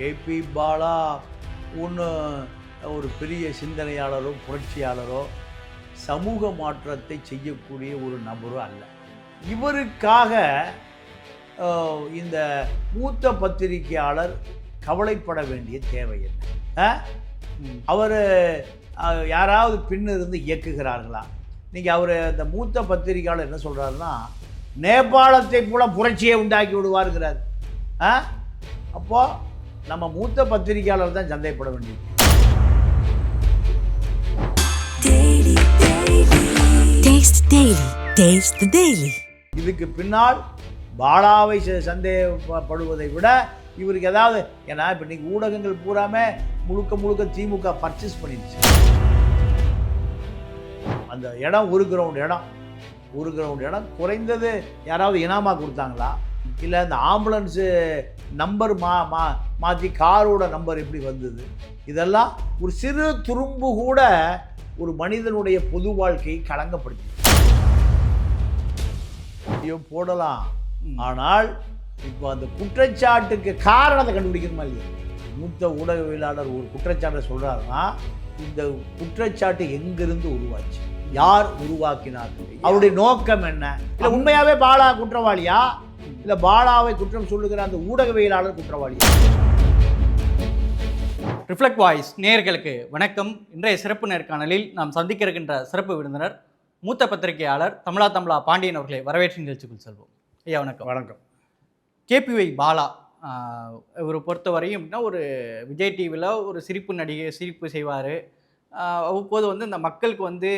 KP Bala ஒன்று ஒரு பெரிய சிந்தனையாளரோ புரட்சியாளரோ சமூக மாற்றத்தை செய்யக்கூடிய ஒரு நபரும் அல்ல. இவருக்காக இந்த மூத்த பத்திரிகையாளர் கவலைப்பட வேண்டிய தேவை என்ன? அவர் யாராவது பின்னிருந்து இயக்குகிறார்களா? நீங்கள் அவர் அந்த மூத்த பத்திரிகையாளர் என்ன சொல்கிறாருன்னா நேபாளத்தை போல புரட்சியை உண்டாக்கி விடுவாருங்கிறார். ஆ நம்ம மூத்த பத்திரிகையாளர் தான் சந்தேகப்பட வேண்டியது. இதுக்கு பின்னால் பாலாவை சந்தேகப்படுவதை விட இவருக்கு ஏதாவது ஏன்னா இப்போ இன்னைக்கு ஊடகங்கள் பூராமே முழுக்க முழுக்க திமுக பர்ச்சேஸ் பண்ணிடுச்சு. அந்த இடம் ஒரு கிரவுண்ட் இடம். ஒரு கிரவுண்ட் இடம். குறைந்தது யாராவது இனாமா கொடுத்தாங்களா? இல்லை இந்த ஆம்புலன்ஸு நம்பர் மா மா மாற்றி காரோட நம்பர் எப்படி வந்தது? இதெல்லாம் ஒரு சிறு துரும்பு கூட ஒரு மனிதனுடைய பொது வாழ்க்கையை களங்கப்படுத்தி ஐயோ போடலாம். ஆனால் இப்போ அந்த குற்றச்சாட்டுக்கு காரணத்தை கண்டுபிடிக்கணுமா இல்லையா? மூத்த ஊடகவியலாளர் ஒரு குற்றச்சாட்டை சொல்றாருன்னா இந்த குற்றச்சாட்டு எங்கிருந்து உருவாச்சு? யார் உருவாக்கினார்? அவருடைய நோக்கம் என்ன? இல்லை உண்மையாவே பாலா குற்றவாளியா? இல்லை பாலாவை குற்றம் சொல்லுகிற அந்த ஊடகவியலாளர் குற்றவாளியா? ரிஃப்ளெக்ட் வாய்ஸ் நேயர்களுக்கு வணக்கம். இன்றைய சிறப்பு நேர்காணலில் நாம் சந்திக்க இருக்கின்ற சிறப்பு விருந்தினர் மூத்த பத்திரிகையாளர் தமிழா தமிழா பாண்டியன் அவர்களை வரவேற்று நிகழ்ச்சிக்குள் செல்வோம். ஐயா வணக்கம். வணக்கம். கேபிஒய் பாலா இவரை பொறுத்தவரையும் ஒரு விஜய் டிவியில் ஒரு சிரிப்பு நடிகை சிரிப்பு செய்வார். அவ்வப்போது வந்து இந்த மக்களுக்கு வந்து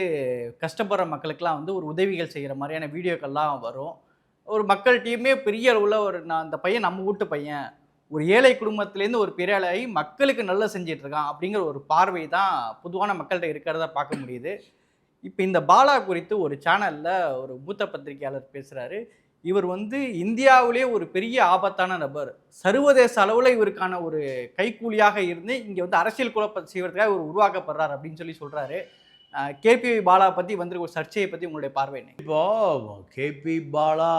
கஷ்டப்படுற மக்களுக்கெலாம் வந்து ஒரு உதவிகள் செய்கிற மாதிரியான வீடியோக்கள்லாம் வரும். ஒரு மக்கள்கிட்டையுமே பெரிய அளவில் ஒரு நான் அந்த பையன் நம்ம வீட்டு பையன். ஒரு ஏழை குடும்பத்துலேருந்து ஒரு பெரிய ஆளாகி மக்களுக்கு நல்லா செஞ்சிட்டு இருக்கான் அப்படிங்கிற ஒரு பார்வை தான் பொதுவான மக்கள்கிட்ட இருக்கிறத பார்க்க முடியுது. இப்போ இந்த பாலா குறித்து ஒரு சேனலில் ஒரு மூத்த பத்திரிகையாளர் பேசுகிறாரு இவர் வந்து இந்தியாவிலே ஒரு பெரிய ஆபத்தான நபர். சர்வதேச அளவில் இவருக்கான ஒரு கைக்கூலியாக இருந்து இங்கே வந்து அரசியல் குழப்பம் செய்வதற்காக இவர் உருவாக்கப்படுறார் அப்படின்னு சொல்லி சொல்கிறாரு கேபி பாலா பற்றி வந்திருக்க ஒரு சர்ச்சையை பற்றி உங்களுடைய பார்வை என்ன? இப்போ கேபி பாலா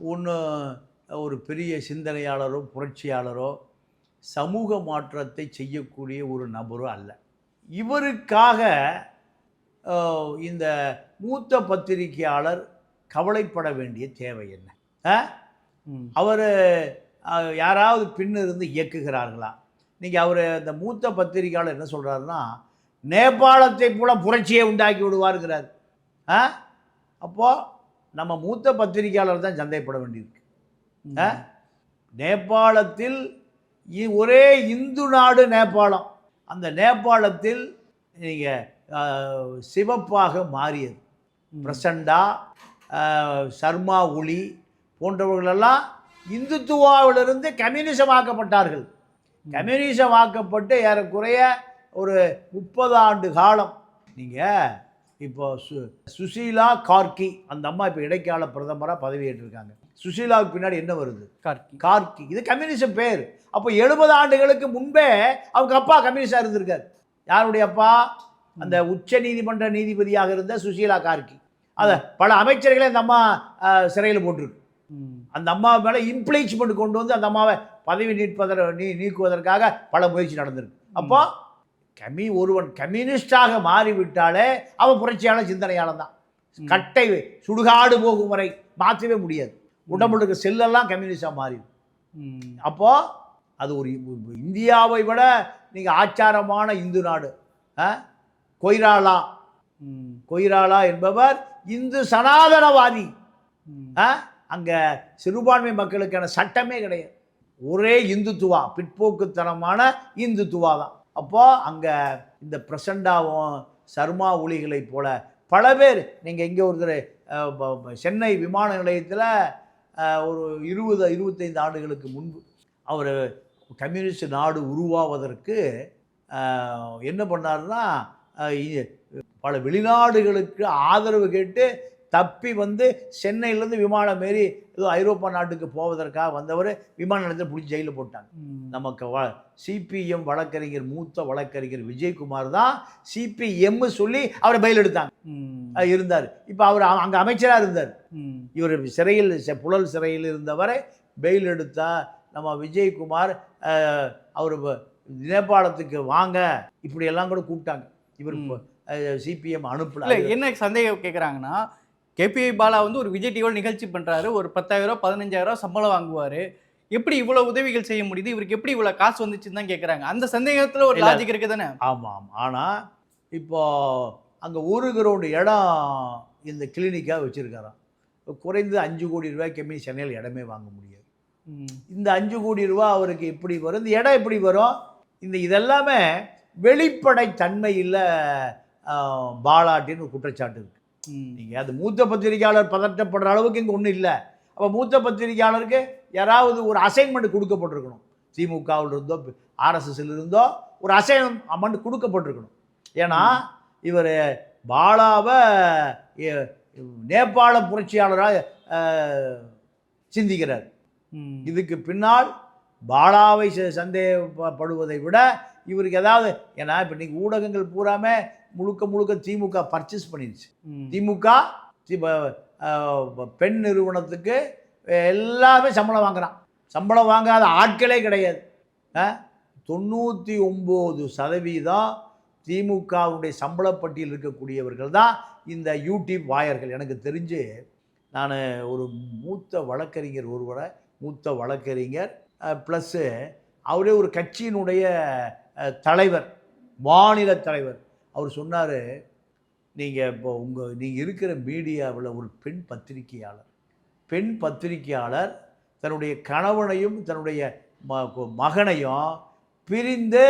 ஒன்று ஒரு பெரிய சிந்தனையாளரோ புரட்சியாளரோ சமூக மாற்றத்தை செய்யக்கூடிய ஒரு நபரோ அல்ல. இவருக்காக இந்த மூத்த பத்திரிகையாளர் கவலைப்பட வேண்டிய தேவை என்ன. அவர் யாராவது பின்னு இருந்து இயக்குகிறார்களா? நீங்கள் அவர் இந்த மூத்த பத்திரிகையாளர் என்ன சொல்கிறாருன்னா நேபாளத்தை போல புரட்சியை உண்டாக்கி விடுவாருங்கிறார். ஆ? அப்போது நம்ம மூத்த பத்திரிகையாளர் தான் சந்தேகப்பட வேண்டியிருக்கு? நேபாளத்தில் ஒரே இந்து நாடு நேபாளம். அந்த நேபாளத்தில் நீங்கள் சிவப்பாக மாறியது. பிரசண்டா சர்மா ஒளி போன்றவர்களெல்லாம் இந்துத்துவாவிலிருந்து கம்யூனிசமாக்கப்பட்டார்கள். கம்யூனிசமாக்கப்பட்டு ஏறக்குறைய ஒரு முப்பது ஆண்டு காலம். நீங்கள் இப்போ சு சுசீலா கார்கி அந்த அம்மா இப்போ இடைக்கால பிரதமராக பதவியேற்றிருக்காங்க. சுசீலாவுக்கு பின்னாடி என்ன வருது? கார்கி கார்கி இது கம்யூனிசம் பேர். அப்போ எழுபது ஆண்டுகளுக்கு முன்பே அவங்க அப்பா கம்யூனிஸ்டாக இருந்திருக்கார். யாருடைய அப்பா? அந்த உச்ச நீதிமன்ற நீதிபதியாக இருந்த சுசீலா கார்கி அதை பல அமைச்சர்களை அந்த அம்மா சிறையில் போட்டிருக்கு. அந்த அம்மா மேலே இம்ப்ளீச்மெண்ட் கொண்டு வந்து அந்த அம்மாவை பதவி நீட்பதற நீ நீக்குவதற்காக பல முயற்சி நடந்திருக்கு அப்போ கம்யூ ஒருவன் கம்யூனிஸ்டாக மாறிவிட்டாலே அவன் புரட்சியான சிந்தனையாளன் தான். கட்டை சுடுகாடு போகும் வரை மாற்றவே முடியாது உடம்புல இருக்க செல்லெல்லாம் கம்யூனிஸ்டாக மாறிடும் ம். அப்போ அது ஒரு இந்தியாவை விட நீங்கள் ஆச்சாரமான இந்து நாடு? கொய்ராலா. கொய்ராலா என்பவர் இந்து சனாதனவாதி? அங்க சிறுபான்மை மக்களுக்கான சட்டமே கிடையாது. ஒரே இந்துத்துவா பிற்போக்குத்தனமான இந்துத்துவா தான் அப்போ அங்க இந்த பிரசண்டாவும் சர்மா ஒளிகளைப் போல பல பேர் நீங்கள் இங்கே ஒருத்தர் சென்னை விமான நிலையத்தில் ஒரு இருபது இருபத்தைந்து ஆண்டுகளுக்கு முன்பு அவர் கம்யூனிஸ்ட் நாடு உருவாவதற்கு என்ன இ- பல வெளிநாடுகளுக்கு ஆதரவு கேட்டு தப்பி வந்து சென்னையிலேருந்து விமானம் ஏறி ஏதோ ஐரோப்பா நாட்டுக்கு போவதற்காக வந்தவர் விமான நிலையத்தில் பிடிச்சி ஜெயிலில் போட்டாங்க. நமக்கு வ சிபிஎம் வழக்கறிஞர் மூத்த வழக்கறிஞர் விஜயகுமார் தான் சிபிஎம் சொல்லி அவரை பெயில் எடுத்தாங்க இருந்தார் இப்போ அவர் அங்கே அமைச்சராக இருந்தார். இவர் சிறையில் புழல் சிறையில் இருந்தவரை பெயில் எடுத்தா நம்ம விஜயகுமார் அவர் நேபாளத்துக்கு வாங்க இப்படி எல்லாம் கூட கூப்பிட்டாங்க இவர். சிபிஎம் அனுப்பல. என்ன சந்தேகம் கேக்குறாங்கன்னா கேபிஐ பாலா வந்து ஒரு விஜய் டிவியோட நிகழ்ச்சி பண்றாரு. ஒரு பத்தாயிரம் ரூபாய் பதினஞ்சாயிரம் ரூபாய் சம்பளம் வாங்குவாரு. எப்படி இவ்வளவு உதவிகள் செய்ய முடியுது? இவருக்கு எப்படி இவ்வளவு காசு வந்துச்சுன்னு தான் கேக்குறாங்க. அந்த சந்தேகத்துல ஒரு. லாஜிக் இருக்கு தானே? ஆமாம் ஆனால் இப்போ அங்கே ஒரு கிரவுண்டு இடம் இந்த கிளினிக்காக வச்சுருக்காராம். குறைந்து அஞ்சு கோடி ரூபாய்க்கு கம்மி சென்னையில் இடமே வாங்க முடியாது? இந்த அஞ்சு கோடி ரூபா அவருக்கு எப்படி வரும்? இந்த இடம் எப்படி வரும்? இந்த இதெல்லாமே வெளிப்படை தன்மையில் பாலாட்டின்னு ஒரு குற்றச்சாட்டு இருக்கு. நீங்கள் அது மூத்த பத்திரிகையாளர் பதட்டப்படுற அளவுக்கு இங்கே ஒன்றும் இல்லை. அப்போ மூத்த பத்திரிகையாளருக்கு யாராவது ஒரு அசைன்மெண்ட் கொடுக்கப்பட்டிருக்கணும். திமுகவில் இருந்தோ ஆர்எஸ்எஸ்ல இருந்தோ ஒரு அசைன்மெண்ட் கொடுக்கப்பட்டிருக்கணும். ஏன்னா இவர் பாலாவை நேபாள புரட்சியாளராக சிந்திக்கிறார். இதுக்கு பின்னால் பாலாவை ச- சந்தேகப்படுவதை விட இவருக்கு ஏதாவது ஏன்னா இப்போ இன்னைக்கு ஊடகங்கள் பூராமே முழுக்க முழுக்க திமுக பர்ச்சேஸ் பண்ணிடுச்சு திமுக பெண் நிறுவனத்துக்கு எல்லாமே சம்பளம் வாங்குறான். சம்பளம் வாங்காத ஆட்களே கிடையாது. தொண்ணூற்றி ஒம்பது சதவீதம் திமுகவுடைய சம்பளப்பட்டியல் இருக்கக்கூடியவர்கள் தான் இந்த யூடியூப் வாயர்கள். எனக்கு தெரிஞ்சு நான் ஒரு மூத்த வழக்கறிஞர் ஒருவரை மூத்த வழக்கறிஞர் ப்ளஸ்ஸு அவரே ஒரு கட்சியினுடைய தலைவர் மாநில தலைவர். அவர் சொன்னார் நீங்கள் இப்போ உங்கள் நீங்கள் இருக்கிற மீடியாவில் ஒரு பெண் பத்திரிகையாளர். பெண் பத்திரிகையாளர் தன்னுடைய கணவனையும் தன்னுடைய ம மகனையும் பிரிந்து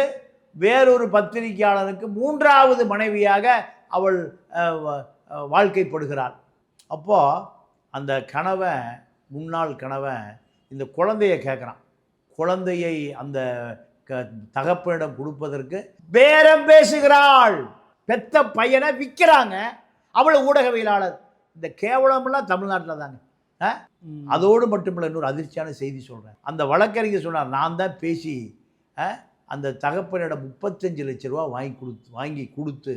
வேறொரு பத்திரிகையாளருக்கு மூன்றாவது மனைவியாக அவள் வாழ்க்கைப்படுகிறாள். அப்போது அந்த கணவன் முன்னாள் கணவன் இந்த குழந்தையை கேட்குறான். குழந்தையை அந்த தகப்பனிடம் கொடுப்பதற்கு பேரம் பேசுகிறாள். பெத்த பையனை விற்கிறாங்க. அவளை ஊடகவியலாளர். இந்த கேவலமெல்லாம் தமிழ்நாட்டில் தாங்க. அதோடு மட்டுமில்ல இன்னொரு அதிர்ச்சியான செய்தி சொல்கிறேன் அந்த வழக்கறிஞர் சொன்னார் நான் தான் பேசி அந்த தகப்பனிடம் முப்பத்தஞ்சு லட்ச ரூபா வாங்கி கொடுத்து வாங்கி கொடுத்து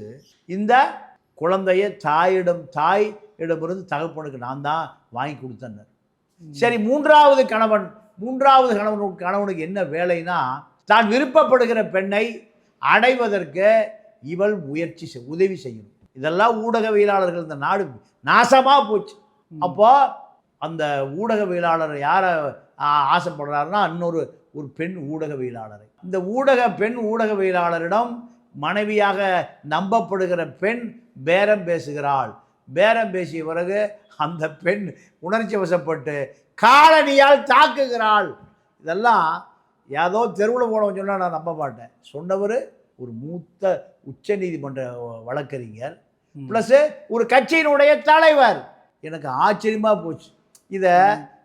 இந்த குழந்தைய தாயிடம் தாய் இடமிருந்து தகப்பனுக்கு நான் தான் வாங்கி கொடுத்தேன் சரி மூன்றாவது கணவன் மூன்றாவது கணவன் கணவனுக்கு என்ன வேலைனா தான் விருப்பப்படுகிற பெண்ணை அடைவதற்கு இவள் முயற்சி செய் உதவி செய்யணும். இதெல்லாம் ஊடகவியலாளர்கள் இந்த நாடு நாசமாக போச்சு. அப்போ அந்த ஊடகவியலாளர் யாரை ஆசைப்படுறாருன்னா இன்னொரு ஒரு பெண் ஊடகவியலாளரை. இந்த ஊடக பெண் ஊடகவியலாளரிடம் மனைவியாக நம்பப்படுகிற பெண் பேரம் பேசுகிறாள். பேரம் பேசிய பிறகு அந்த பெண் உணர்ச்சி வசப்பட்டு காலனியால் தாக்குகிறாள். இதெல்லாம் ஏதோ தெருவில் போனவன் சொன்னால் நான் நம்ப மாட்டேன். சொன்னவர் ஒரு மூத்த உச்சநீதிமன்ற வழக்கறிஞர் ப்ளஸ்ஸு ஒரு கட்சியினுடைய தலைவர். எனக்கு ஆச்சரியமாக போச்சு. இதை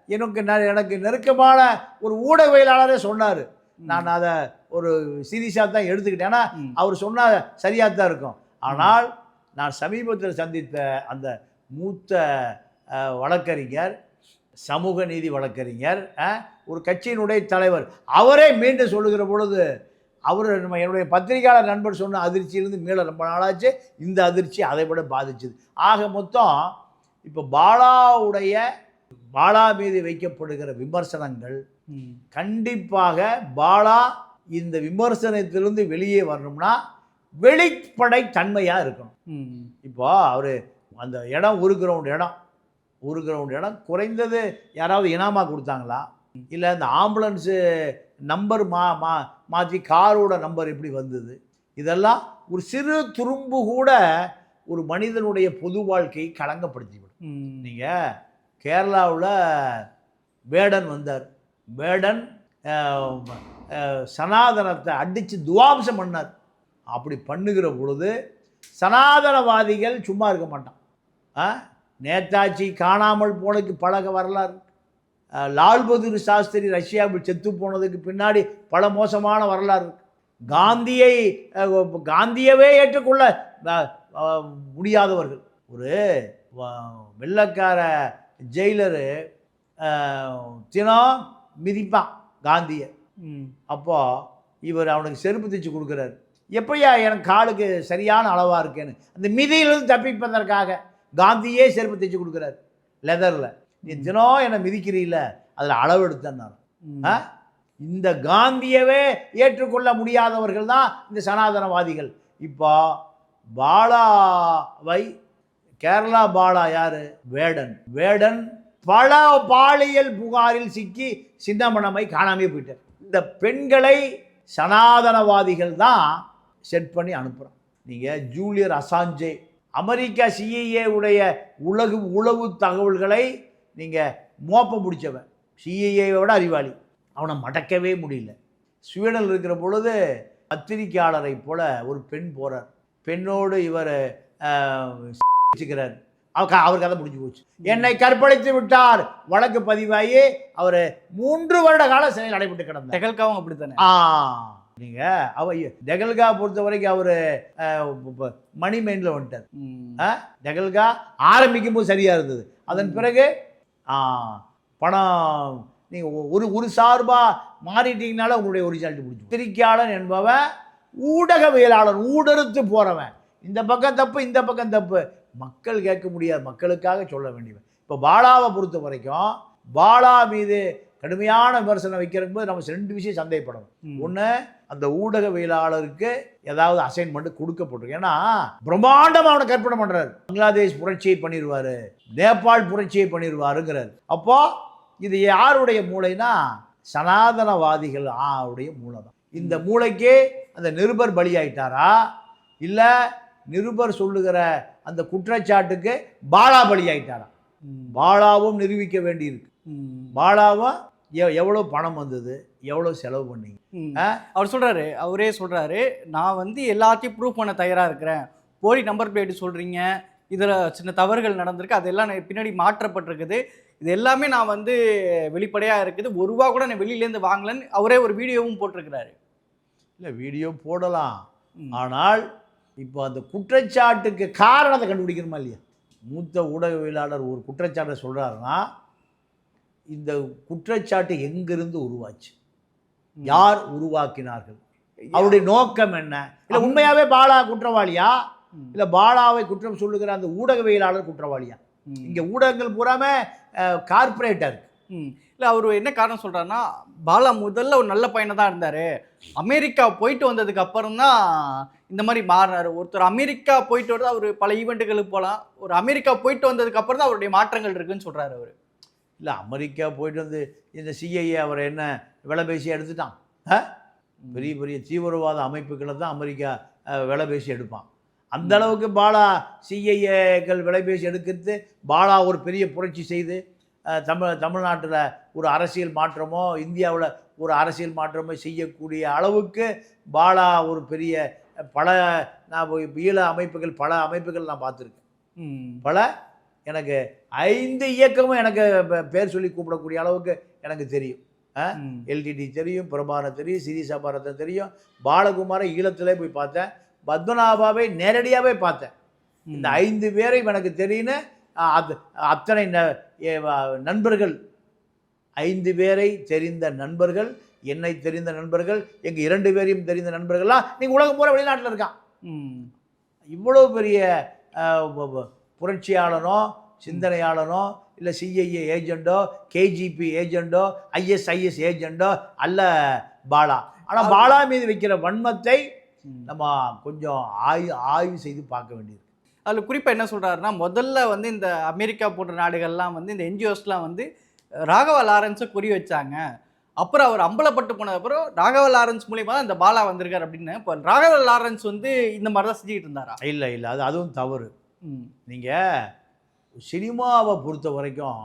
எனக்கு ந- எனக்கு நெருக்கமான ஒரு ஊடகவியலாளரே சொன்னார். நான் அதை ஒரு சீரியஸாக தான் எடுத்துக்கிட்டேன். ஏன்னா. அவர் சொன்னால் சரியாக தான் இருக்கும். ஆனால் நான் சமீபத்தில் சந்தித்த அந்த மூத்த வழக்கறிஞர் சமூக நீதி வழக்கறிஞர் ஒரு கட்சியினுடைய தலைவர். அவரே மீண்டும் சொல்லுகிற பொழுது அவர் நம்ம என்னுடைய பத்திரிகையாளர் நண்பர் சொன்ன அதிர்ச்சியிலிருந்து மீள ரொம்ப நாளாச்சு. இந்த அதிர்ச்சி அதை விட பாதிச்சுது. ஆக மொத்தம் இப்போ பாலாவுடைய பாலா மீது வைக்கப்படுகிற விமர்சனங்கள் கண்டிப்பாக பாலா இந்த விமர்சனத்திலிருந்து வெளியே வரணும்னா வெளிப்படை தன்மையாக இருக்கணும் இப்போ அவர் அந்த இடம் ஒரு கிரவுண்ட் இடம். ஒரு கிரவுண்ட் இடம் குறைந்தது யாராவது இனாமா கொடுத்தாங்களா? இல்லை இந்த ஆம்புலன்ஸு நம்பர் மா மா மாற்றி காரோட நம்பர் எப்படி வந்தது? இதெல்லாம் ஒரு சிறு துரும்பு கூட ஒரு மனிதனுடைய பொது வாழ்க்கையை களங்கப்படுத்திவிடும். நீங்கள் கேரளாவில் வேடன் வந்தார். வேடன் சனாதனத்தை அடித்து துவாம்சம் பண்ணார். அப்படி பண்ணுகிற பொழுது சனாதனவாதிகள் சும்மா இருக்க மாட்டான்? நேதாஜி காணாமல் போனதுக்கு பழக வரலாறு. லால் பகதூர் சாஸ்திரி ரஷ்யாவில் செத்து போனதுக்கு பின்னாடி பல மோசமான வரலாறு. காந்தியை காந்தியவே ஏற்றுக்கொள்ள முடியாதவர்கள். ஒரு வெள்ளைக்கார ஜெயிலரு தினம் மிதிப்பான் காந்தியை. அப்போ இவர் அவனுக்கு செருப்பு தைச்சு கொடுக்குறாரு. எப்பயா எனக்கு காலுக்கு சரியான அளவாக இருக்கேன்னு. அந்த மிதியிலிருந்து தப்பிப்பதற்காக காந்தியே செருப்பு தைச்சு கொடுக்குறாரு. லெதரில் நீ தினம் என்னை மிதிக்கிறீல்ல அதில் அளவு எடுத்தேன்னாரு. இந்த காந்தியவே ஏற்றுக்கொள்ள முடியாதவர்கள் தான் இந்த சனாதனவாதிகள். இப்போ பாலாவை கேரளா பாலா யாரு? வேடன். வேடன் பல பாலியல் புகாரில் சிக்கி சின்னமனமை காணாமே போயிட்டார். இந்த பெண்களை சனாதனவாதிகள் தான் செட் பண்ணி அனுப்புகிறான் நீங்கள் ஜூலியர் அசாஞ்சே அமெரிக்கா சிஐஏ உடைய உலகு உளவு தகவல்களை நீங்கள் மோப்ப முடிச்சவன். சிஐஏவோட அறிவாளி. அவனை மடக்கவே முடியல. ஸ்வீடனில் இருக்கிற பொழுது பத்திரிக்கையாளரை போல ஒரு பெண் போறார். பெண்ணோடு இவர் வச்சுக்கிறார் அவர் கதை முடிஞ்சு போச்சு. என்னை கற்பழித்து விட்டார். வழக்கு பதிவாகி அவர் மூன்று வருட கால சிறையில் அடைபட்டு கிடந்தார். அப்படித்தானே? ஆ. நீங்க? அவ டெகல்கா பொறுத்த வரைக்கும் அவரு மணி மைண்டில் வந்துட்டார்? டெகல்கா ஆரம்பிக்கும் போது சரியா இருந்தது. அதன் பிறகு பணம் நீங்க ஒ- ஒரு ஒரு சார்பா மாறிட்டீங்கனால உங்களுடைய ஒரிஜினாலிட்டி முடிஞ்சு பத்திரிக்கையாளன் என்பவன் ஊடகவியலாளர் ஊடறுத்து போறவன். இந்த பக்கம் தப்பு இந்த பக்கம் தப்பு. மக்கள் கேட்க முடியாது. மக்களுக்காக சொல்ல வேண்டியவன். இப்போ பாலாவை பொறுத்த வரைக்கும் பாலா மீது கடுமையான விமர்சனம் வைக்கிறதுக்கு போது நம்ம ரெண்டு விஷயம் சந்தேகப்படணும். ஒன்று அந்த ஊடகவியலாளருக்கு ஏதாவது அசைன்மெண்ட் கொடுக்கப்பட்டிருக்கு. ஏன்னா பிரம்மாண்டம் அவனை கற்பனை பண்றாரு. பங்களாதேஷ் புரட்சியை பண்ணிடுவாரு நேபாள் புரட்சியை பண்ணிடுவாருங்கிறார் அப்போ இது யாருடைய மூளைனா சனாதனவாதிகள் ஆவுடைய மூளை தான் இந்த மூளைக்கு அந்த நிருபர் பலியாயிட்டாரா? இல்லை நிருபர் சொல்லுகிற அந்த குற்றச்சாட்டுக்கு பாலா பலியாயிட்டாரா. பாலாவும் நிரூபிக்க வேண்டியிருக்கு. பாலாவும் எவ்வளோ பணம் வந்தது? எவ்வளோ செலவு பண்ணீங்க? அவர் சொல்றாரு அவரே சொல்றாரு நான் வந்து எல்லாத்தையும் ப்ரூவ் பண்ண தயாரா இருக்கிறேன். போலி நம்பர் பிளேட் சொல்றீங்க இதுல சின்ன தவறுகள் நடந்திருக்கு அதெல்லாம் நான் பின்னாடி மாற்றப்பட்டிருக்குது. இது எல்லாமே நான் வந்து வெளிப்படையா இருக்குது. ஒரு ரூபா கூட நான் வெளியிலேருந்து வாங்கலன்னு அவரே ஒரு வீடியோவும் போட்டிருக்கிறாரு. இல்லை வீடியோ போடலாம். ஆனால் இப்போ அந்த குற்றச்சாட்டுக்கு காரணத்தை கண்டுபிடிக்கணுமா இல்லையா? மூத்த ஊடகவியலாளர் ஒரு குற்றச்சாட்டை சொல்கிறாருன்னா இந்த குற்றச்சாட்டு எங்கிருந்து உருவாச்சு. யார் உருவாக்கினார்கள்? அவருடைய நோக்கம் என்ன? இல்லை உண்மையாவே பாலா குற்றவாளியா. இல்லை பாலாவை குற்றம் சொல்லுகிற அந்த ஊடகவியலாளர் குற்றவாளியா. இங்கே ஊடகங்கள் பூராமே கார்பரேட்டர் ம். இல்ல அவர் என்ன காரணம் சொல்றாருன்னா பாலா முதல்ல ஒரு நல்ல பையனா தான் இருந்தாரு. அமெரிக்கா போயிட்டு வந்ததுக்கு அப்புறம் தான் இந்த மாதிரி மாறினாரு ஒருத்தர் அமெரிக்கா போயிட்டு வரது அவர் பல ஈவெண்ட்டுகளுக்கு போகலாம் ஒரு அமெரிக்கா போயிட்டு வந்ததுக்கு அப்புறம் தான் அவருடைய மாற்றங்கள் இருக்குன்னு சொல்றாரு அவர். இல்லை அமெரிக்கா போயிட்டு வந்து இந்த சிஐஏ அவரை என்ன விலை பேசி எடுத்துட்டான்? பெரிய பெரிய தீவிரவாத அமைப்புகளை தான் அமெரிக்கா அஹ், விலை பேசி எடுப்பான் அந்த அளவுக்கு பாலா சிஐஏக்கள் விலை பேசி எடுக்கிறது பாலா ஒரு பெரிய புரட்சி செய்து தமிழ் தமிழ்நாட்டில் ஒரு அரசியல் மாற்றமோ இந்தியாவில் ஒரு அரசியல் மாற்றமோ செய்யக்கூடிய அளவுக்கு பாலா ஒரு பெரிய பல நான் ஈழ அமைப்புகள் பல அமைப்புகள் நான் பார்த்துருக்கேன். பல எனக்கு ஐந்து இயக்கமும் எனக்கு பேர் சொல்லி கூப்பிடக்கூடிய அளவுக்கு எனக்கு தெரியும். எல்டிடி தெரியும் பிரபாரம் தெரியும் சிரீசா பாரத்தை தெரியும் பாலகுமாரை ஈழத்திலே போய் பார்த்தேன். பத்மநாபாவை நேரடியாகவே பார்த்தேன். இந்த ஐந்து பேரை எனக்கு தெரியுன்னு அத்தனை நண்பர்கள். ஐந்து பேரை தெரிந்த நண்பர்கள் என்னை தெரிந்த நண்பர்கள் எங்கள் இரண்டு பேரையும் தெரிந்த நண்பர்கள்லாம் நீங்கள் உலகம் பூரா வெளிநாட்டில் இருக்கான். இவ்வளோ பெரிய புரட்சியாளனோ சிந்தனையாளனோ இல்லை சிஐஏ ஏஜெண்டோ கேஜிபி ஏஜெண்டோ ஐஎஸ்ஐஎஸ் ஏஜெண்டோ அல்ல பாலா. ஆனால் பாலா மீது வைக்கிற வன்மத்தை. நம்ம கொஞ்சம் ஆய்வு ஆய்வு செய்து பார்க்க வேண்டியது அதில் குறிப்பாக என்ன சொல்றாருன்னா முதல்ல வந்து இந்த அமெரிக்கா போன்ற நாடுகள்லாம் வந்து இந்த என்ஜிஓஸ்லாம் வந்து ராகவ லாரன்ஸை குறி வச்சாங்க. அப்புறம் அவர் அம்பலப்பட்டு போனது அப்புறம் ராகவ லாரன்ஸ் மூலியமா தான் இந்த பாலா வந்திருக்காரு அப்படின்னு. இப்போ ராகவ லாரன்ஸ் வந்து இந்த மாதிரி தான் செஞ்சுக்கிட்டு இருந்தாரா? இல்லை இல்லை. அது அதுவும் தவறு. நீங்கள் சினிமாவை பொறுத்த வரைக்கும்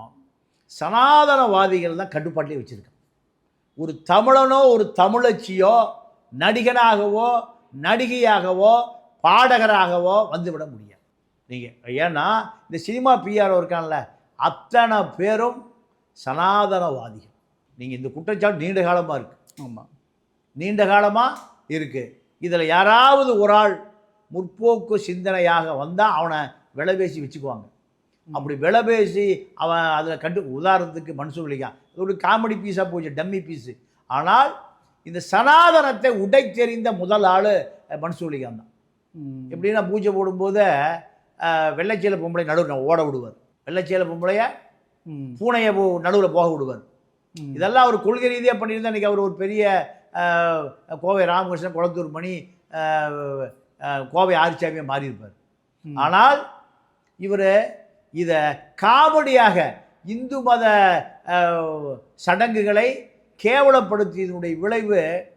சனாதனவாதிகள் தான் கட்டுப்பாட்டிலே வச்சுருக்காங்க. ஒரு தமிழனோ ஒரு தமிழச்சியோ நடிகனாகவோ நடிகையாகவோ பாடகராகவோ வந்துவிட முடியாது. நீங்கள் ஏன்னா இந்த சினிமா பிஆர் இருக்கான்ல அத்தனை பேரும் சனாதனவாதிகள். நீங்கள் இந்த குற்றச்சாட்டு நீண்ட காலமாக இருக்குது ஆமாம் நீண்ட காலமாக இருக்குது இதில் யாராவது ஒரு ஆள் முற்போக்கு சிந்தனையாக வந்தால் அவனை விலை பேசி வச்சுக்குவாங்க அப்படி விலை பேசி அவன் அதில் கண்டு உதாரணத்துக்கு மன்சூர் அலிகான் இது ஒரு காமெடி பீஸாக போச்சு டம்மி பீஸு ஆனால் இந்த சனாதனத்தை உடைத்தெறிந்த முதல் ஆள் மன்சூர் அலிகான் தான். எப்படின்னா பூஜை போடும்போது வெள்ளைச்சேலை பொம்பளை நடுவில் ஓட விடுவார் வெள்ளைச்சேலை பொம்பளைய. பூனையை நடுவில் போக விடுவார். இதெல்லாம் அவர் கொள்கை ரீதியாக பண்ணியிருந்தா இன்றைக்கி அவர் ஒரு பெரிய கோவை ராமகிருஷ்ணன் குளத்தூர் மணி கோவை ஆரிச்சாமியாக மாறியிருப்பார். ஆனால் இவர் இதை காமெடியாக இந்து மத சடங்குகளை கேவலப்படுத்தியதனுடைய விளைவு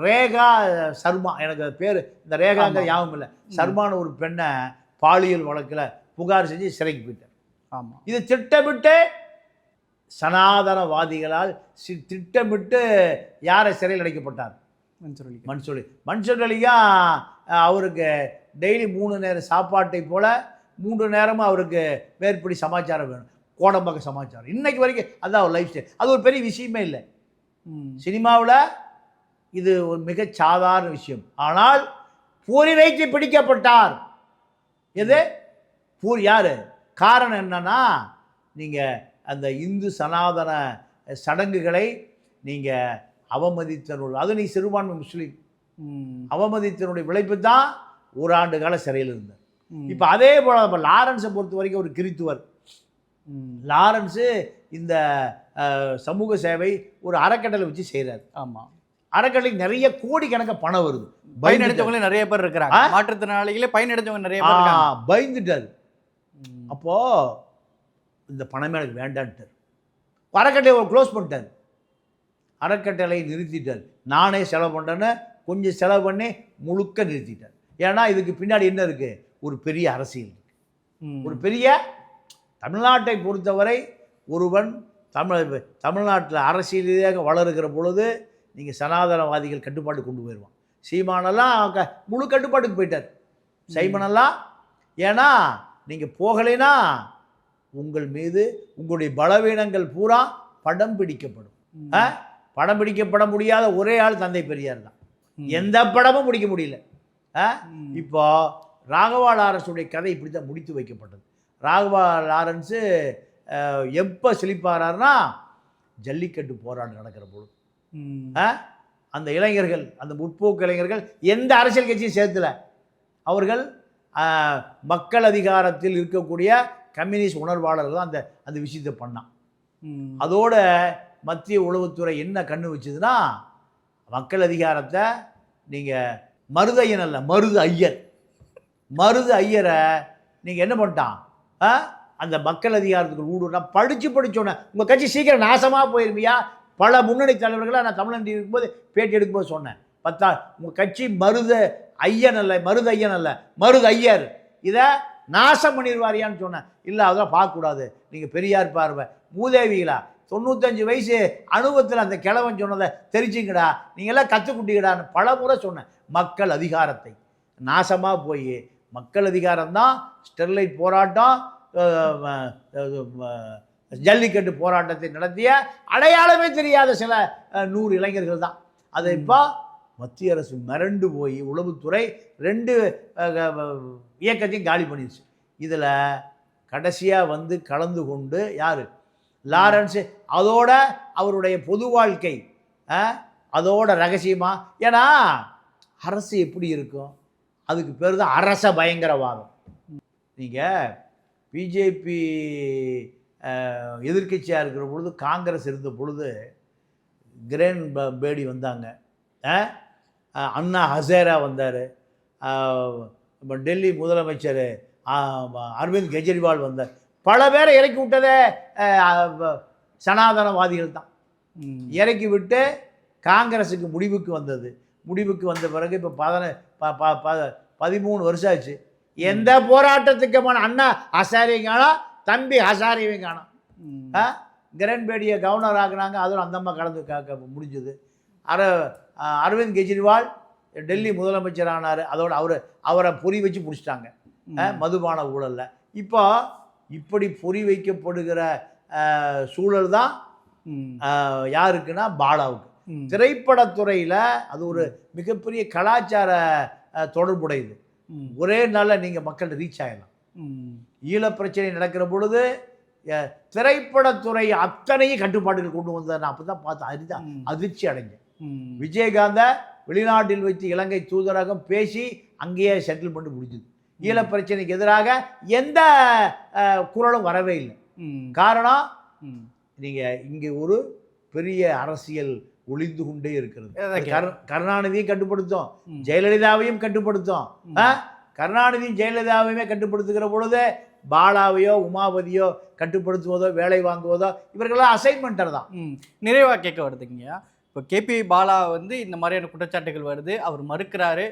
ரேகா சர்மா எனக்கு பேர் இந்த ஆமா. ஞாபகம் இல்லை. சர்மான்னு ஒரு பெண்ணை பாலியல் வழக்கில் புகார் செஞ்சு சிறைக்கு போயிட்டார். ஆமா. இது திட்டமிட்டு சனாதனவாதிகளால் சி- திட்டமிட்டு யாரை சிறையில் அடைக்கப்பட்டார்? மன்சூர் அலியா அஹ், அவருக்கு டெய்லி மூணு நேரம் சாப்பாட்டை போல மூன்று நேரமும் அவருக்கு மேற்படி சமாச்சாரம் வேணும். கோடம்பாக்க சமாச்சாரம். இன்னைக்கு வரைக்கும் அதான் அவர் லைஃப் ஸ்டைல் அது ஒரு பெரிய விஷயமே இல்லை. சினிமாவில் இது ஒரு மிகச் சாதாரண விஷயம். ஆனால் பூரி வைத்து பிடிக்கப்பட்டார். எது? பூரி யாரு? காரணம் என்னன்னா நீங்கள் அந்த இந்து சனாதன சடங்குகளை நீங்கள் அவமதித்தனுள் அது நீ சிறுபான்மை முஸ்லீம். அவமதித்தனுடைய விளைப்பு தான் ஒரு ஆண்டு கால சிறையில் இருந்தார். இப்போ அதே போல் இப்போ லாரன்ஸை பொறுத்த வரைக்கும் ஒரு கிறித்துவர். லாரன்ஸு இந்த சமூக சேவை ஒரு அறக்கட்டளை வச்சு செய்கிறார் ஆமா. அறக்கட்டளைக்கு நிறைய கோடிக்கணக்க பணம் வருது. பயனடைஞ்சவங்களே நிறைய பேர் இருக்கிறாங்க? மாற்றுத்திறனாளிகளே பயனடைஞ்சவங்க நிறைய பேர் பயந்துட்டார். ம். அப்போ இந்த பணமே எனக்கு வேண்டான்ட்டார். அறக்கட்டளை க்ளோஸ் பண்ணிட்டார். அறக்கட்டளை நிறுத்திட்டார். நானே செலவு பண்ணுறேன்னு கொஞ்சம் செலவு பண்ணி முழுக்க நிறுத்திட்டார். ஏன்னா இதுக்கு பின்னாடி என்ன இருக்கு? ஒரு பெரிய அரசியல். ஒரு பெரிய தமிழ்நாட்டை பொறுத்தவரை ஒருவன் தமிழ் தமிழ்நாட்டில் அரசியல் ரீதியாக வளருகிற பொழுது நீங்கள் சனாதனவாதிகள் கட்டுப்பாடு கொண்டு போயிடுவான். சீமானெல்லாம் க- முழு கட்டுப்பாட்டுக்கு போயிட்டார். சைமனெல்லாம் ஏன்னா நீங்கள் போகலைன்னா உங்கள் மீது உங்களுடைய பலவீனங்கள் பூரா படம் பிடிக்கப்படும். ஆ? படம் பிடிக்கப்பட முடியாத ஒரே ஆள் தந்தை பெரியார் தான். எந்த படமும் பிடிக்க முடியல. இப்போ ராகவா லாரன்ஸுடைய கதை இப்படி தான் முடித்து வைக்கப்பட்டது ராகவா லாரன்ஸு எப்போ செழிப்பாரார்னா ஜல்லிக்கட்டு போராட்டம் நடக்கிற பொழுது? அந்த இளைஞர்கள் அந்த முற்போக்கு இளைஞர்கள் எந்த அரசியல் கட்சியும் சேர்த்துல அவர்கள் மக்கள் அதிகாரத்தில் இருக்கக்கூடிய கம்யூனிஸ்ட் உணர்வாளர்கள் தான் அந்த அந்த விஷயத்தை பண்ணான். அதோட மத்திய உளவுத்துறை என்ன கண்ணு வச்சுதுன்னா மக்கள் அதிகாரத்தை நீங்கள் மருதையன் அல்ல மருது ஐயர். மருது ஐயரை நீங்கள் என்ன பண்ணிட்டான்? ஆ? அந்த மக்கள் அதிகாரத்துக்கு ஊடுனா படித்து படிச்சோன்னே உங்கள் கட்சி சீக்கிரம் நாசமாக போயிருமியா? பல முன்னணி தலைவர்களை நான் தமிழன் இருக்கும்போது பேட்டி எடுக்கும்போது சொன்னேன். பத்தா உங்கள் கட்சி மருத ஐயன் அல்ல மருது ஐயன் அல்ல மருது ஐயர். இதை நாசம் பண்ணிடுவாரியான்னு சொன்னேன். இல்லை அதெல்லாம் பார்க்கக்கூடாது. நீங்கள் பெரியார் பார்வை. மூதேவிகளா? தொண்ணூத்தஞ்சு வயசு அனுபவத்தில் அந்த கிழவன் சொன்னதை தெரிஞ்சுங்கடா. நீங்களாம் கற்றுக்குட்டிங்கடான்னு பல முறை சொன்னேன். மக்கள் அதிகாரத்தை. நாசமாக போய். மக்கள் அதிகாரம்தான் ஸ்டெர்லைட் போராட்டம் ஜல்லிக்கட்டு போராட்டத்தை நடத்திய அடையாளமே தெரியாத சில நூறு இளைஞர்கள் தான். அதை இப்போ மத்திய அரசு மிரண்டு போய் உளவுத்துறை ரெண்டு இயக்கத்தையும் காலி பண்ணிடுச்சு இதில் கடைசியாக வந்து கலந்து கொண்டு யார்? லாரன்ஸு அதோட அவருடைய பொது வாழ்க்கை அதோட ரகசியமாக ஏன்னா அரசு எப்படி இருக்கும்? அதுக்கு பேர் தான் அரச பயங்கரவாதம். நீங்கள் பிஜேபி எதிர்க்கட்சியாக இருக்கிற பொழுது காங்கிரஸ் இருந்த பொழுது கிரேன் ப- பேடி வந்தாங்க. அண்ணா ஹசேரா வந்தார். டெல்லி முதலமைச்சர் அரவிந்த் கெஜ்ரிவால் வந்தார். பல பேரை இறக்கி விட்டதே சனாதனவாதிகள் தான். இறக்கி விட்டு காங்கிரஸுக்கு முடிவுக்கு வந்தது. முடிவுக்கு வந்த பிறகு இப்போ பதின பதிமூணு வருஷம் ஆச்சு. எந்த போராட்டத்துக்குமான அண்ணா ஹசாரியும் காணோம் தம்பி ஹசாரியும் காணோம் கிரண்பேடியை கவர்னர் ஆக்குனாங்க அதுவும் அந்த அம்மா கலந்து காக்க முடிஞ்சது. அர அரவிந்த் கெஜ்ரிவால் டெல்லி முதலமைச்சர் ஆனார் அதோட அவர் அவரை பொறி வச்சு பிடிச்சிட்டாங்க. மதுபான ஊழலில். இப்போ இப்படி பொறி வைக்கப்படுகிற சூழல் தான் யாருக்குன்னா பாலாவுக்கு. திரைப்படத்துறையில் அது ஒரு மிகப்பெரிய கலாச்சார தொடர்புடையது. ஒரே நாளில் நீங்கள் மக்கள் ரீச் ஆகலாம் ம். ஈழப் பிரச்சனை நடக்கிற பொழுது திரைப்படத்துறை அத்தனையும் கட்டுப்பாடுகள் கொண்டு வந்ததை நான் அப்போ தான் பார்த்து ம். அதிர்ச்சி அடைஞ்சேன். விஜயகாந்த வெளிநாட்டில் வைத்து இலங்கை தூதரகம் பேசி அங்கேயே செட்டில்மெண்ட் முடிஞ்சுது ஈழப் பிரச்சனைக்கு எதிராக எந்த குரலும் வரவே இல்லை. காரணம். நீங்கள் இங்கே ஒரு பெரிய அரசியல் ஒளிந்து கொண்டே இருக்கிறது. கருணாநிதியும் கட்டுப்படுத்தும். ஜெயலலிதாவையும் கட்டுப்படுத்தும்? கருணாநிதியும் ஜெயலலிதாவையுமே கட்டுப்படுத்துகிற பொழுது பாலாவையோ உமாபதியோ கட்டுப்படுத்துவதோ வேலை வாங்குவதோ இவர்களெல்லாம் அசைன்மெண்டர் தான். நிறைவாக கேட்க வருதுங்கய்யா இப்போ கேபி பாலா வந்து இந்த மாதிரியான குற்றச்சாட்டுகள் வருது. அவர் மறுக்கிறாரு.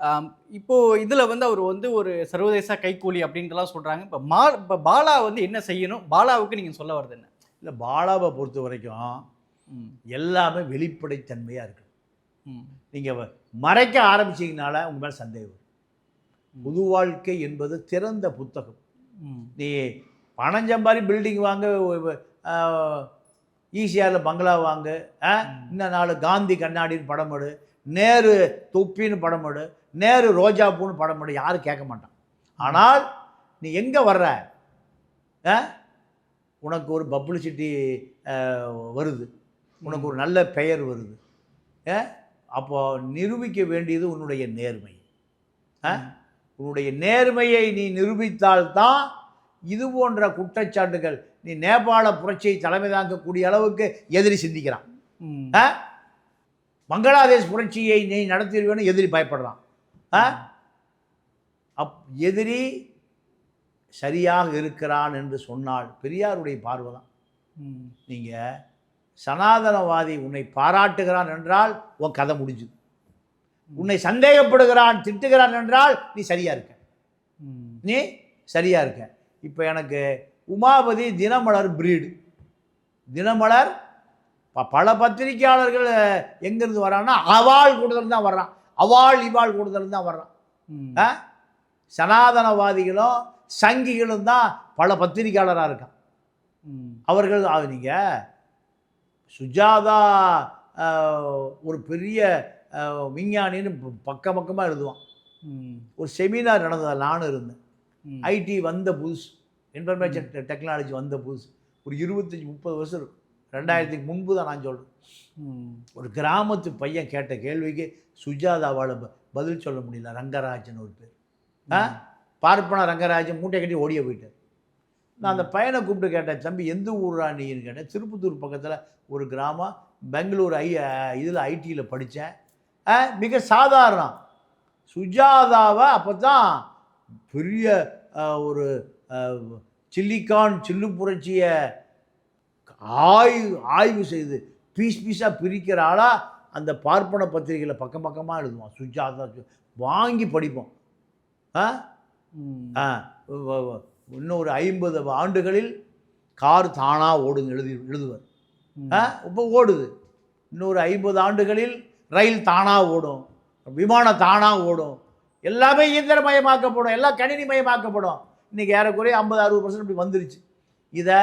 ஆம், இப்போ இதில் வந்து அவர் வந்து ஒரு சர்வதேச கைக்கூலி அப்படின்ட்டுலாம் சொல்கிறாங்க இப்போ மா இப்போ பாலா வந்து என்ன செய்யணும்? பாலாவுக்கு நீங்கள் சொல்ல வருது என்ன? இல்லை பாலாவை பொறுத்த வரைக்கும் எல்லாமே வெளிப்படைத்தன்மையாக இருக்குது ம். நீங்கள் மறைக்க ஆரம்பிச்சீங்கனால உங்க மேலே சந்தேகம் புது வாழ்க்கை என்பது திறந்த புத்தகம். நீ பணம் சம்பாரி பில்டிங் வாங்க ஈசிஆரில் பங்களா வாங்கு? இன்னும் நாலு காந்தி கண்ணாடின்னு படம் எடு நேரு தொப்பின்னு படம் எடு நேரு ரோஜாப்பூன்னு படம் எடு யாரும் கேட்க மாட்டான் ஆனால் நீ எங்கே வர்ற? உனக்கு ஒரு பப்ளிசிட்டி வருது உனக்கு ஒரு நல்ல பெயர் வருது ஆ? அப்போ நிரூபிக்க வேண்டியது உன்னுடைய நேர்மை? உன்னுடைய நேர்மையை நீ நிரூபித்தால்தான் இது போன்ற குற்றச்சாட்டுகள் நீ நேபாள புரட்சியை தலைமை தாங்கக்கூடிய அளவுக்கு எதிரி சிந்திக்கிறான்? பங்களாதேஷ் புரட்சியை நீ நடத்திடுவேன்னு எதிரி பயப்படுறான்? அப் எதிரி சரியாக இருக்கிறான் என்று சொன்னால் பெரியாருடைய பார்வை தான். நீங்கள் சனாதனவாதி உன்னை பாராட்டுகிறான் என்றால் உன் கதை முடிஞ்சுது. உன்னை சந்தேகப்படுகிறான் திட்டுகிறான் என்றால் நீ சரியா இருக்க. நீ சரியா இருக்க. இப்போ எனக்கு உமாபதி தினமலர் பிரீடு தினமலர் ப- பல பத்திரிகையாளர்கள் எங்கிருந்து வரான்னா அவாள் கூடுதல் தான் வர்றான். அவாள் இவாள் கூடுதல் தான் வர்றான்? சனாதனவாதிகளும் சங்கிகளும் தான் பல பத்திரிகையாளராக இருக்கான். அவர்கள் நீங்கள் சுஜாதா ஒரு பெரிய விஞ்ஞானின்னு பக்க பக்கமாக எழுதுவான். ஒரு செமினார் நடந்தது? நானும் இருந்தேன். ஐடி வந்த புதுசு. இன்ஃபர்மேஷன் டெக்னாலஜி வந்த புதுசு. ஒரு இருபத்தஞ்சி முப்பது வருஷம் இருக்கும். ரெண்டாயிரத்துக்கு முன்பு தான் நான் சொல்கிறேன் ஒரு கிராமத்து பையன் கேட்ட கேள்விக்கு சுஜாதாவால் ப- பதில் சொல்ல முடியல. ரங்கராஜன் ஒரு பேர். ஆ? பார்ப்பன ரங்கராஜன் மூட்டை கட்டி ஓடிய போயிட்டார். நான் அந்த பையனை கூப்பிட்டு கேட்டேன் தம்பி எந்த ஊரா நீன்னு கேட்டேன். திருப்பத்தூர் பக்கத்தில் ஒரு கிராமம் பெங்களூர் ஐ இதில் ஐடியில் படித்தேன் மிக சாதாரணம். சுஜாதாவை அப்போ தான் பெரிய ஒரு ஆ, சில்லிகான் சில்லு புரட்சியை ஆய்வு ஆய்வு செய்து பீஸ் பீஸாக பிரிக்கிற ஆளாக அந்த பார்ப்பன பத்திரிகையில் பக்கம் பக்கமாக எழுதுவான். சுஜாதா வாங்கி படிப்போம். ஆ? ஒரு ஐம்பது ஆண்டுகளில் கார் தானாக ஓடுங்க எழுதி எழுதுவார். இப்போ ஓடுது. இன்னொரு ஐம்பது ஆண்டுகளில் ரயில் தானாக ஓடும். விமானம் தானாக ஓடும். எல்லாமே இயந்திரமயமாக்கப்படும். எல்லாம் கணினிமயமாக்கப்படும். இன்றைக்கி ஏறக்குறைய ஐம்பது அறுபது பர்சன்ட் இப்படி வந்துருச்சு. இதை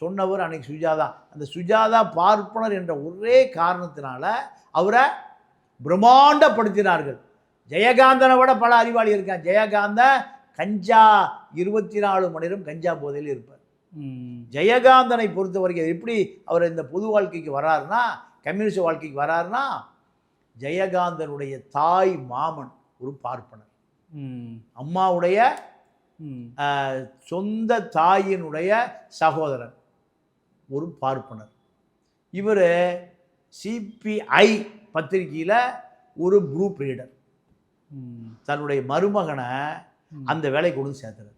சொன்னவர் அன்னைக்கு சுஜாதா. அந்த சுஜாதா பார்ப்பனர் என்ற ஒரே காரணத்தினால அவரை பிரம்மாண்டப்படுத்தினார்கள். ஜெயகாந்தனை விட பல அறிவாளி இருக்கான். ஜெயகாந்தன் கஞ்சா இருபத்தி நாலு மணி நேரம் கஞ்சா போதையில் இருப்பார். ஜெயகாந்தனை பொறுத்த வரைக்கும் எப்படி அவர் இந்த பொது வாழ்க்கைக்கு வராருன்னா கம்யூனிஸ்ட் வாழ்க்கைக்கு வராருன்னா ஜெயகாந்தனுடைய தாய் மாமன் ஒரு பார்ப்பனர். அம்மாவுடைய சொந்த தாயினுடைய சகோதரன். ஒரு பார்ப்பனர். இவர் சிபிஐ பத்திரிகையில் ஒரு குரூப் ரீடர் தன்னுடைய மருமகனை அந்த வேலை கொண்டு சேர்த்துறாரு?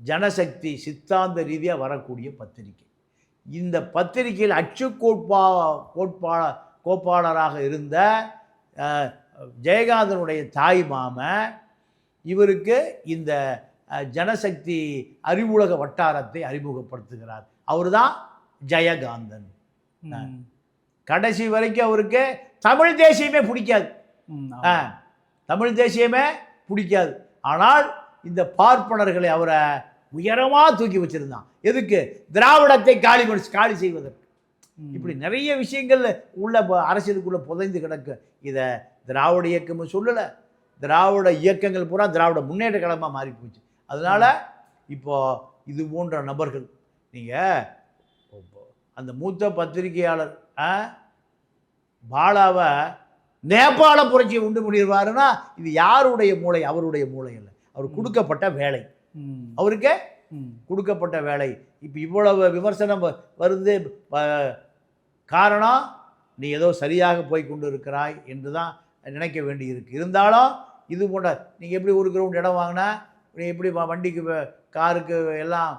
ஜனசக்தி சித்தாந்த ரீதியாக வரக்கூடிய பத்திரிகை. இந்த பத்திரிகையில் அச்சு கோட்பா கோட்பா கோட்பாளராக இருந்த ஜெயகாந்தனுடைய தாய் மாமன் இவருக்கு இந்த ஜனசக்தி அறிவுலக வட்டாரத்தை அறிமுகப்படுத்துகிறார். அவர்தான் ஜெயகாந்தன். ம். கடைசி வரைக்கும் அவருக்கு தமிழ் தேசியமே பிடிக்காது. தமிழ் தேசியமே பிடிக்காது. ஆனால் இந்த பார்ப்பனர்களை அவரை உயரமாக தூக்கி வச்சிருந்தான். எதுக்கு? திராவிடத்தை காலி காலி செய்வதற்கு. இப்படி நிறைய விஷயங்கள் உள்ள அரசியலுக்குள்ள புதைந்து கிடக்கு. இதை திராவிட இயக்கமும் சொல்லலை. திராவிட இயக்கங்கள் பூரா திராவிட முன்னேற்ற கழகமாக மாறி போச்சு அதனால இப்போ இது போன்ற நபர்கள் நீங்கள் அந்த மூத்த பத்திரிகையாளர் பாலாவை நேபாள புரட்சியை உண்டு பண்ணிடுவாருன்னா இது யாருடைய மூளை? அவருடைய மூளை இல்லை அவர் கொடுக்கப்பட்ட வேலை. அவருக்கு ம். கொடுக்கப்பட்ட வேலை. இப்போ இவ்வளவு விமர்சனம் வருது காரணம் நீ ஏதோ சரியாக போய் கொண்டு இருக்கிறாய் என்று தான் நினைக்க வேண்டியிருக்கு. இருந்தாலும் இது போன்ற நீங்கள் எப்படி ஒரு கிரவுண்ட் இடம் வாங்கினா நீ எப்படி வண்டிக்கு காருக்கு எல்லாம்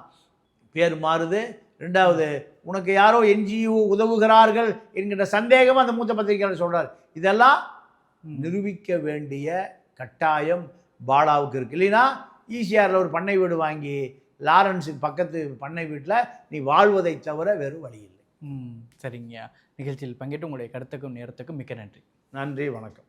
பேர் மாறுது. ரெண்டாவது உனக்கு யாரோ என்ஜிஓ உதவுகிறார்கள் என்கின்ற சந்தேகம் அந்த மூத்த பத்திரிகையாளர் சொல்றார். இதெல்லாம். நிரூபிக்க வேண்டிய கட்டாயம் பாலாவுக்கு இருக்கு. இல்லைன்னா ஈசிஆரில் ஒரு பண்ணை வீடு வாங்கி லாரன்ஸுக்கு பக்கத்து பண்ணை வீட்டில் நீ வாழ்வதை தவிர வேறு வழி இல்லை. ம் சரிங்கய்யா நிகழ்ச்சியில் பங்கேற்று உங்களுடைய கருத்துக்கும் நேரத்துக்கும் மிக்க நன்றி. நன்றி வணக்கம்.